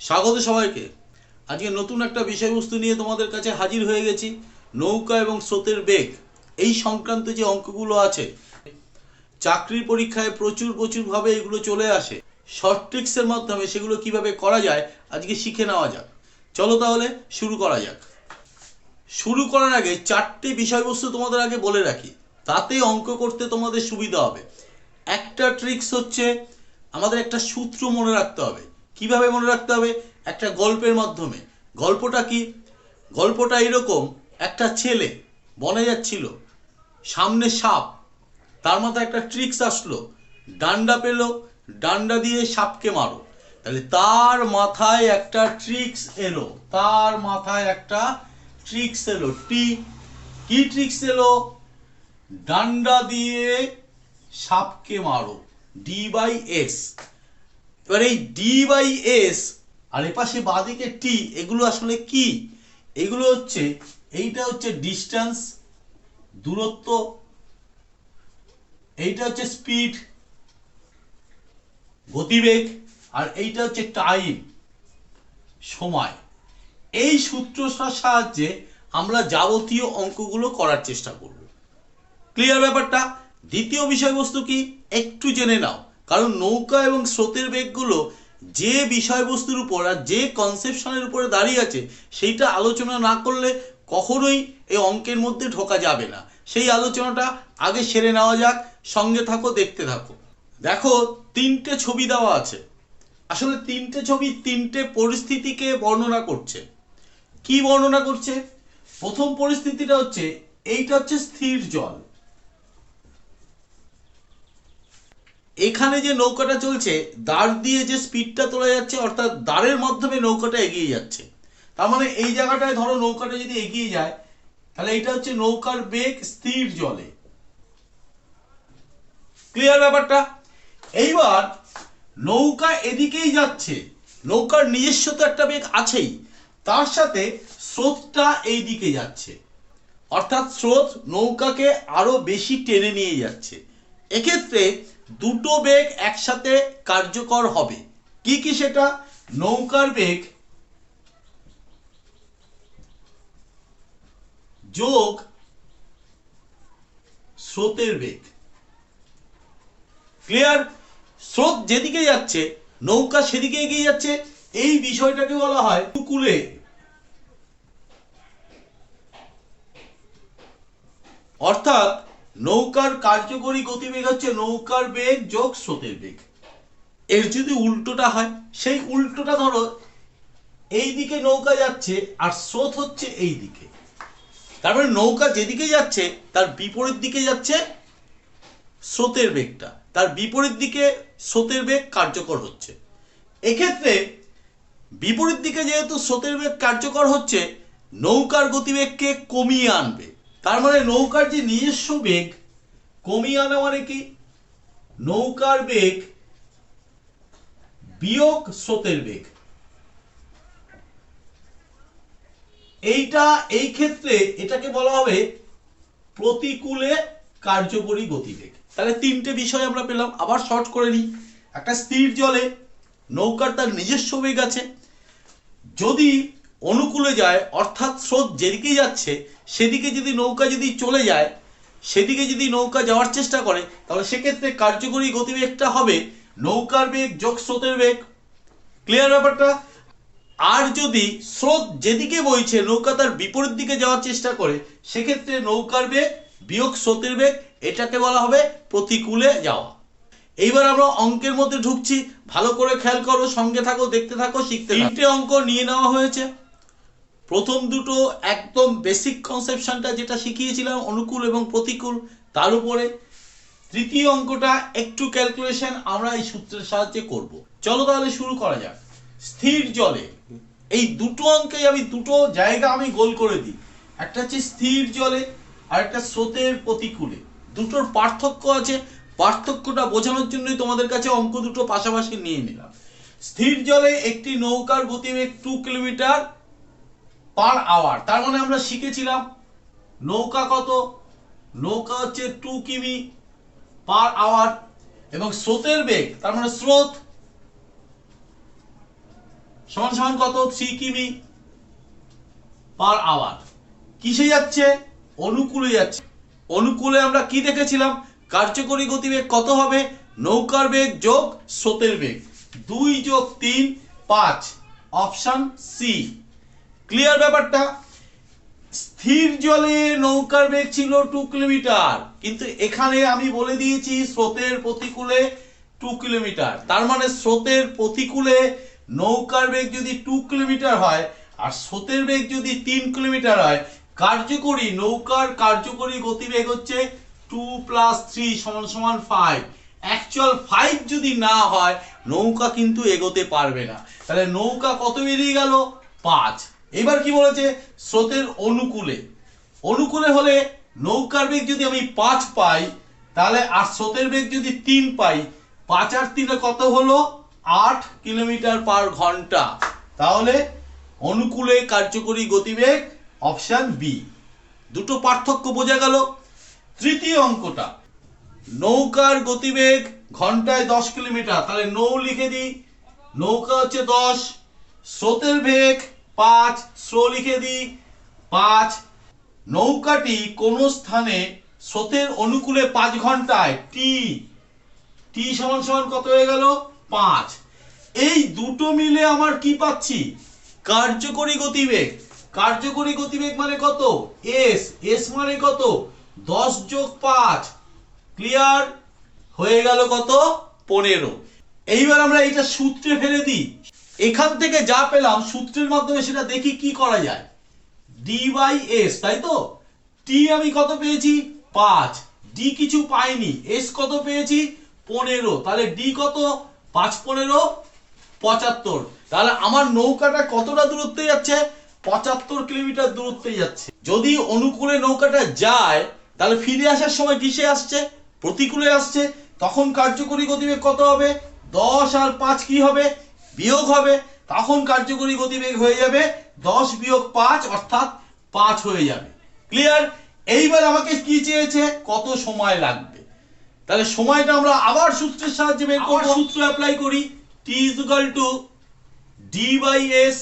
স্বাগত সবাইকে। আজকে নতুন একটা বিষয়বস্তু নিয়ে তোমাদের কাছে হাজির হয়ে গেছি, নৌকা এবং স্রোতের বেগ। এই সংক্রান্ত যে অঙ্কগুলো আছে, চাকরির পরীক্ষায় প্রচুর প্রচুরভাবে এগুলো চলে আসে। শর্ট ট্রিক্সের মাধ্যমে সেগুলো কীভাবে করা যায়, আজকে শিখে নেওয়া যাক। চলো তাহলে শুরু করা যাক। শুরু করার আগে চারটে বিষয়বস্তু তোমাদের আগে বলে রাখি। তাতে অঙ্ক করতে তোমাদের সুবিধা হবে। একটা ট্রিক্স হচ্ছে, আমাদের একটা সূত্র মনে রাখতে হবে। কীভাবে মনে রাখতে হবে? একটা গল্পের মাধ্যমে। গল্পটা কি? গল্পটা এরকম, একটা ছেলে, বনে যাচ্ছিল, সামনে সাপ, তার মাথায় একটা ট্রিক্স আসলো। ডান্ডা পেল, ডান্ডা দিয়ে সাপকে মারো। তাহলে তার মাথায় একটা ট্রিক্স এলো, তার মাথায় একটা ট্রিক্স এলো। টি কি ট্রিক্স এলো? ডান্ডা দিয়ে সাপকে মারো ডি বাই এস এবার এই ডি বাই এস আর এপাশে বাঁদিকে টি এগুলো আসলে কি? এগুলো হচ্ছে, এইটা হচ্ছে ডিস্টেন্স দূরত্ব, এইটা হচ্ছে স্পিড গতিবেগ, আর এইটা হচ্ছে টাইম সময়। এই সূত্রটার সাহায্যে আমরা যাবতীয় অঙ্কগুলো করার চেষ্টা করব। ক্লিয়ার ব্যাপারটা? দ্বিতীয় বিষয়বস্তু কি? একটু জেনে নাও। কারণ নৌকা এবং স্রোতের বেগগুলো যে বিষয়বস্তুর উপর আর যে কনসেপশনের উপরে দাঁড়িয়ে আছে, সেইটা আলোচনা না করলে কখনোই এই অঙ্কের মধ্যে ঢোকা যাবে না। সেই আলোচনাটা আগে সেরে নেওয়া যাক, সঙ্গে থাকো, দেখতে থাকো। দেখো, তিনটে ছবি দেওয়া আছে। আসলে তিনটে ছবি তিনটে পরিস্থিতিকে বর্ণনা করছে। কি বর্ণনা করছে? প্রথম পরিস্থিতিটা হচ্ছে, এইটা হচ্ছে স্থির জল। এখানে যে নৌকাটা চলছে দাঁড় দিয়ে যে স্পিডটা তোলা যাচ্ছে, অর্থাৎ দাঁড়ের মাধ্যমে নৌকাটা এগিয়ে যাচ্ছে। তার মানে এই জায়গাটায় ধরো নৌকাটা যদি এগিয়ে যায়, তাহলে এটা হচ্ছে নৌকার বেগ স্থির জলে। ক্লিয়ার ব্যাপারটা? এইবার নৌকা এদিকেই যাচ্ছে, নৌকার নিজস্ব তো একটা বেগ আছেই, তার সাথে স্রোতটা এই দিকে যাচ্ছে। অর্থাৎ স্রোত নৌকাকে আরও বেশি টেনে নিয়ে যাচ্ছে। এক্ষেত্রে দুটো বেগ একসাথে কার্যকর হবে। কি কি সেটা? নৌকার বেগ, যোগ, স্রোতের বেগ। ক্লিয়ার স্রোত যেদিকে যাচ্ছে, নৌকা সেদিকে এগিয়ে যাচ্ছে। এই বিষয়টাকে বলা হয় কুলে অর্থাৎ নৌকার কার্যকরী গতিবেগ হচ্ছে নৌকার বেগ যোগ স্রোতের বেগ। এর যদি উল্টোটা হয়, সেই উল্টোটা ধরো, এই দিকে নৌকা যাচ্ছে আর স্রোত হচ্ছে এই দিকে। তারপরে নৌকা যেদিকে যাচ্ছে, তার বিপরীত দিকে যাচ্ছে স্রোতের বেগটা। তার বিপরীত দিকে স্রোতের বেগ কার্যকর হচ্ছে। এক্ষেত্রে বিপরীত দিকে যেহেতু স্রোতের বেগ কার্যকর হচ্ছে, নৌকার গতিবেগকে কমিয়ে আনবে। তার মানে নৌকার যে নিজস্ব বেগ কমিয়ে আনা মানে কি? নৌকার বেগ বিয়োগ স্রোতের বেগ। এইটা, এই ক্ষেত্রে এটাকে বলা হবে প্রতিকূলে কার্যকরী গতিবেগ। তাহলে তিনটে বিষয় আমরা পেলাম, আবার শর্ট করে নিই। একটা স্থির জলে নৌকার তার নিজস্ব বেগ আছে। যদি অনুকূলে যায়, অর্থাৎ স্রোত যেদিকেই যাচ্ছে, সেদিকে যদি নৌকা যদি চলে যায়, সেদিকে যদি নৌকা যাওয়ার চেষ্টা করে, তাহলে সেক্ষেত্রে কার্যকরী গতিবেগটা হবে নৌকার বেগ যোগ স্রোতের বেগ। ক্লিয়ার ব্যাপারটা? আর যদি স্রোত যেদিকে বইছে, নৌকা তার বিপরীত দিকে যাওয়ার চেষ্টা করে, সেক্ষেত্রে নৌকার বেগ বিয়োগ স্রোতের বেগ, এটাকে বলা হবে প্রতিকূলে যাওয়া। এইবার আমরা অঙ্কের মধ্যে ঢুকছি। ভালো করে খেয়াল করো, সঙ্গে থাকো, দেখতে থাকো, শিখতে। তিনটে অঙ্ক নিয়ে নেওয়া হয়েছে। প্রথম দুটো একদম বেসিক কনসেপশনটা যেটা শিখিয়েছিলাম, অনুকূল এবং প্রতিকূল, তার উপরে তৃতীয় অঙ্কটা একটু ক্যালকুলেশন আমরা এই সূত্রের সাহায্যে করব। চলো তাহলে শুরু করা যাক। স্থির জলে, এই দুটো অঙ্কে আমি দুটো জায়গা আমি গোল করে দিই। একটা হচ্ছে স্থির জলে, আর একটা স্রোতের প্রতিকূলে। দুটোর পার্থক্য আছে, পার্থক্যটা বোঝানোর জন্যই তোমাদের কাছে অঙ্ক দুটো পাশাপাশি নিয়ে নিলাম। স্থির জলে একটি নৌকার গতিবেগ টু কিলোমিটার পার আওয়ার। তার মানে আমরা শিখেছিলাম নৌকা কত? নৌকা হচ্ছে টু কিমি পার আওয়ার এবং স্রোতের বেগ, তার মানে স্রোত সমান সমান কত? থ্রি কিমি পার আওয়ার। কিসে যাচ্ছে? অনুকূলে যাচ্ছে। অনুকূলে আমরা কি দেখেছিলাম? কার্যকরী গতিবেগ কত হবে? নৌকার বেগ যোগ স্রোতের বেগ। দুই যোগ তিন, পাঁচ। Option C. ক্লিয়ার ব্যাপারটা? স্থির জলে নৌকার বেগ ছিল টু কিলোমিটার কিন্তু এখানে আমি বলে দিয়েছি স্রোতের প্রতিকূলে টু কিলোমিটার তার মানে স্রোতের প্রতিকূলে নৌকার বেগ যদি টু কিলোমিটার হয়, আর স্রোতের বেগ যদি তিন কিলোমিটার হয়, কার্যকরী নৌকার কার্যকরী গতিবেগ হচ্ছে টু প্লাস থ্রি সমান সমান ফাইভ অ্যাকচুয়াল ফাইভ যদি না হয়, নৌকা কিন্তু এগোতে পারবে না। তাহলে নৌকা কত বেরিয়ে গেল? পাঁচ। এবার কি বলেছে? স্রোতের অনুকূলে। অনুকূলে হলে নৌকার বেগ যদি আমি পাঁচ পাই, তাহলে আর স্রোতের বেগ যদি তিন পাই, পাঁচ আর তিনে কত হলো? আট কিলোমিটার পার ঘণ্টা। তাহলে অনুকূলে কার্যকরী গতিবেগ অপশান বি। দুটো পার্থক্য বোঝা গেল। তৃতীয় অঙ্কটা। নৌকার গতিবেগ ঘন্টায় দশ কিলোমিটার। তাহলে নৌ লিখে দিই। নৌকা হচ্ছে দশ। স্রোতের বেগ পাঁচ স্রো লিখে দিই পাঁচ নৌকাটি কোনো স্থানে স্রোতের অনুকূলে পাঁচ ঘন্টায় টি টি সমান সমান কত হয়ে গেল? পাঁচ। এই দুটো মিলে আমার কি পাচ্ছি? কার্যকরী গতিবেগ। কার্যকরী গতিবেগ মানে কত? এস এস মানে কত? দশ যোগ পাঁচ। ক্লিয়ার হয়ে গেল কত? পনেরো। এইবার আমরা এটা সূত্রে ফেলে দিই। এখান থেকে যা পেলাম সূত্রের মাধ্যমে সেটা দেখি কি করা যায়। ডি বাই এস তাই তো? টি আমি কত পেয়েছি? পাঁচ। ডি কিছু পাইনি। এস কত পেয়েছি? পনেরো। তাহলে ডি কত? পাঁচ, পনেরো, পঁচাত্তর। তাহলে আমার নৌকাটা কতটা দূরত্বে যাচ্ছে? পঁচাত্তর কিলোমিটার দূরত্বে যাচ্ছে। যদি অনুকূলে নৌকাটা যায়, তাহলে ফিরে আসার সময় কিসে আসছে? প্রতিকূলে আসছে। তখন কার্যকরী গতিবেগ কত হবে? দশ আর পাঁচ কি হবে? বিয়োগ হবে তখন কার্যকরী গতিবেগ হয়ে যাবে দশ বিয়োগ পাঁচ অর্থাৎ পাঁচ হয়ে যাবে। ক্লিয়ার এইবার আমাকে কি চেয়েছে? কত সময় লাগবে? তাহলে সময়টা আমরা আবার সূত্রের সাহায্যে বের করব। সূত্র অ্যাপ্লাই করি। T equal to D by S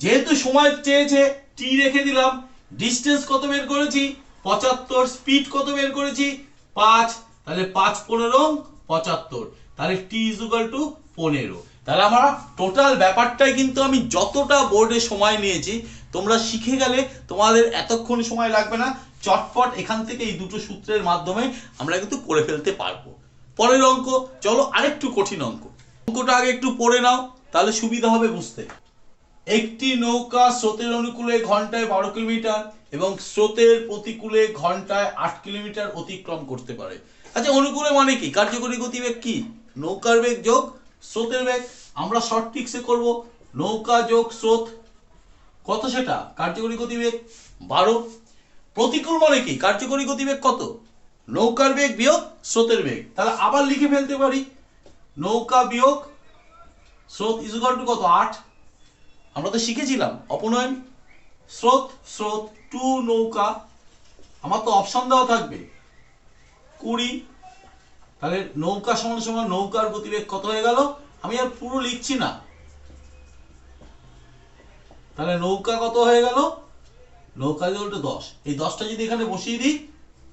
যেহেতু সময় চেয়েছে টি রেখে দিলাম। ডিস্টেন্স কত বের করেছি? পঁচাত্তর। স্পিড কত বের করেছি? পাঁচ। তাহলে পাঁচ পনেরো পঁচাত্তর। তাহলে টি ইকুয়াল টু পনেরো। তাহলে আমার টোটাল ব্যাপারটাই কিন্তু আমি যতটা বোর্ডে সময় নিয়েছি, তোমরা শিখে গেলে তোমাদের এতক্ষণ সময় লাগবে না, চটপট এখান থেকে এই দুটো সূত্রের মাধ্যমে আমরা কিন্তু করে ফেলতে পারব। পরের অঙ্ক, চলো আরেকটু কঠিন অঙ্ক। অঙ্কটা আগে একটু পড়ে নাও, তাহলে সুবিধা হবে বুঝতে। একটি নৌকা স্রোতের অনুকূলে ঘন্টায় বারো কিলোমিটার এবং স্রোতের প্রতিকূলে ঘন্টায় আট কিলোমিটার অতিক্রম করতে পারে। আচ্ছা অনুকূলে মানে কি? কার্যকরী গতিবেগ কি? নৌকার বেগ যোগ স্রোতের বেগ। আমরা শর্ট ট্রিক্সে করব। নৌকা, যোগ, স্রোত। কত সেটা? কার্যকরী গতিবেগ বারো। প্রতিকূল মানে কি? কার্যকরী গতিবেগ কত? নৌকার বেগ বিয়োগ স্রোতের বেগ। তাহলে আবার লিখে ফেলতে পারি। নৌকা বিয়োগ, স্রোত ইজুগাল টু কত? আট। আমরা তো শিখেছিলাম। অপনয়ন, স্রোত স্রোত টু নৌকা। আমার তো অপশন দেওয়া থাকবে। কুড়ি। তাহলে নৌকা সমান সমান নৌকার গতিবেগ কত হয়ে গেল? আমি আর পুরো লিখছি না। তাহলে নৌকা কত হয়ে গেল? নৌকা উল্টো দশ। এই দশটা যদি এখানে বসিয়ে দিই,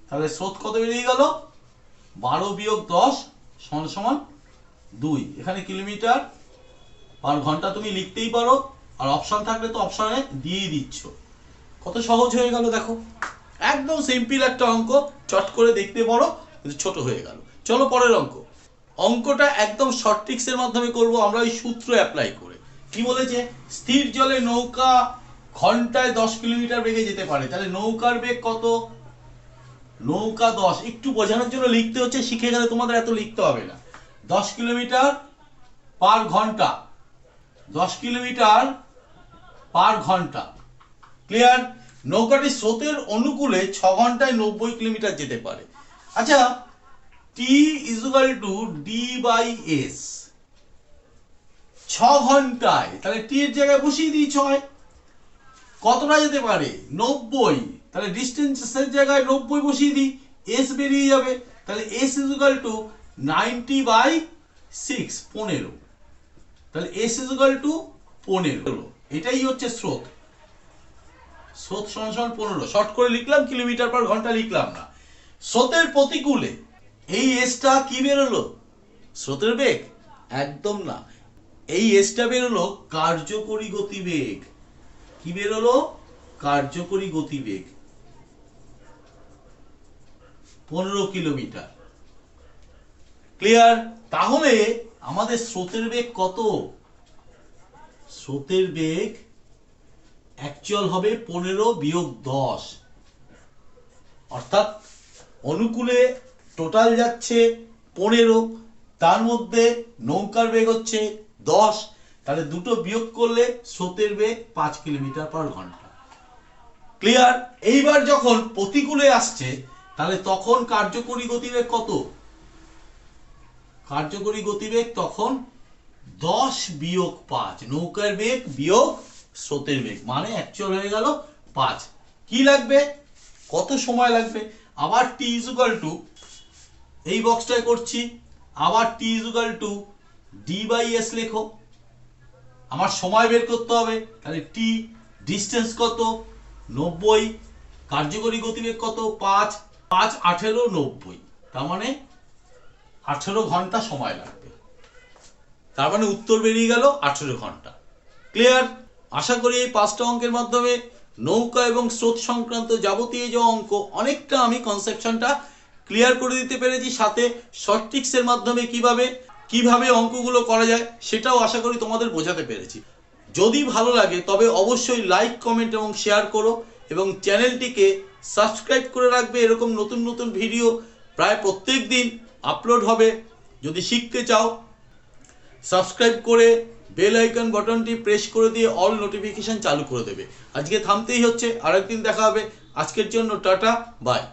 তাহলে স্রোত কত বেরিয়ে গেল? বারো বিয়োগ দশ সমান সমান দুই। এখানে কিলোমিটার পার ঘণ্টা তুমি লিখতেই পারো, আর অপশান থাকলে তো অপশানে দিয়েই দিচ্ছ। কত সহজ হয়ে গেল দেখো। একদম সিম্পল একটা অঙ্ক, চট করে দেখতে পারো, কিন্তু ছোট হয়ে গেল। চলো পরের অঙ্ক। অঙ্কটা একদম শর্ট ট্রিক্সের মাধ্যমে করব, আমরা ওই সূত্র অ্যাপ্লাই করে। কি বলেছে? স্থির জলে নৌকা ঘন্টায় দশ কিলোমিটার বেগে যেতে পারে। তাহলে নৌকার বেগ কত? নৌকা দশ। একটু বোঝানোর জন্য লিখতে হচ্ছে, শিখে গেলে তোমাদের এত লিখতে হবে না। দশ কিলোমিটার পার ঘণ্টা। দশ কিলোমিটার পার ঘণ্টা। ক্লিয়ার নৌকাটি স্রোতের অনুকূলে ছ ঘন্টায় নব্বই কিলোমিটার যেতে পারে। আচ্ছা T equal to D by S ছ ঘন্টায়, তাহলে টি এর জায়গায় বসিয়ে দিই ছয়। কতটা যেতে পারে? নব্বই। তাহলে ডিস্টেন্সের জায়গায় নব্বই বসিয়ে দিই এস বেরিয়ে যাবে। তাহলে S equal to ninety by six পনেরো। তাহলে এস ইজুগাল টু পনেরো। এটাই হচ্ছে স্রোত। স্রোত সমান সমান পনেরো। শর্ট করে লিখলাম, কিলোমিটার পার ঘণ্টা লিখলাম না। স্রোতের প্রতিকূলে এই এসটা কি বেরোলো? স্রোতের বেগ? একদম না। এই এসটা বেরোলো কার্যকরী গতিবেগ। কি বেরোলো? কার্যকরী গতিবেগ। পনেরো কিলোমিটার। ক্লিয়ার? তাহলে আমাদের স্রোতের বেগ কত? স্রোতের বেগ অ্যাকচুয়াল হবে পনেরো বিয়োগ দশ। অর্থাৎ অনুকূলে টোটাল যাচ্ছে পনেরো, তার মধ্যে নৌকার বেগ হচ্ছে দশ, তাহলে দুটো বিয়োগ করলে স্রোতের বেগ পাঁচ কিলোমিটার পার ঘণ্টা। ক্লিয়ার এইবার যখন প্রতিকূলে আসছে, তাহলে তখন কার্যকরী গতিবেগ কত? কার্যকরী গতিবেগ তখন দশ বিয়োগ পাঁচ, নৌকার বেগ বিয়োগ স্রোতের বেগ মানে অ্যাকচুয়াল হয়ে গেল পাঁচ। কি লাগবে? কত সময় লাগবে? আবার টি ইজুকাল টু এই বক্সটায় করছি। আবার T equal to D by S লেখো। আমার সময় বের করতে হবে। তাহলে টি ডিস্টেন্স কত? নব্বই। কার্যকরী গতিবেগ কত? পাঁচ। পাঁচ, আঠেরো, নব্বই। তার মানে আঠেরো ঘণ্টা সময় লাগবে। তার মানে উত্তর বেরিয়ে গেল আঠেরো ঘণ্টা। ক্লিয়ার আশা করি এই পাঁচটা অঙ্কের মাধ্যমে নৌকা এবং স্রোত সংক্রান্ত যাবতীয় যে অঙ্ক, অনেকটা আমি কনসেপশনটা ক্লিয়ার করে দিতে পেরেছি, সাথে শর্ট ট্রিক্সের মাধ্যমে কীভাবে কীভাবে অঙ্কগুলো করা যায় সেটাও আশা করি তোমাদের বোঝাতে পেরেছি। যদি ভালো লাগে, তবে অবশ্যই লাইক কমেন্ট এবং শেয়ার করো এবং চ্যানেলটিকে সাবস্ক্রাইব করে রাখবে। এরকম নতুন নতুন ভিডিও প্রায় প্রত্যেক দিন আপলোড হবে। যদি শিখতে চাও সাবস্ক্রাইব করে বেল আইকন বাটনটি প্রেস করে দিয়ে অল নোটিফিকেশন চালু করে দেবে। আজকে থামতেই হচ্ছে, আরেকদিন দেখা হবে। আজকের জন্য টাটা বাই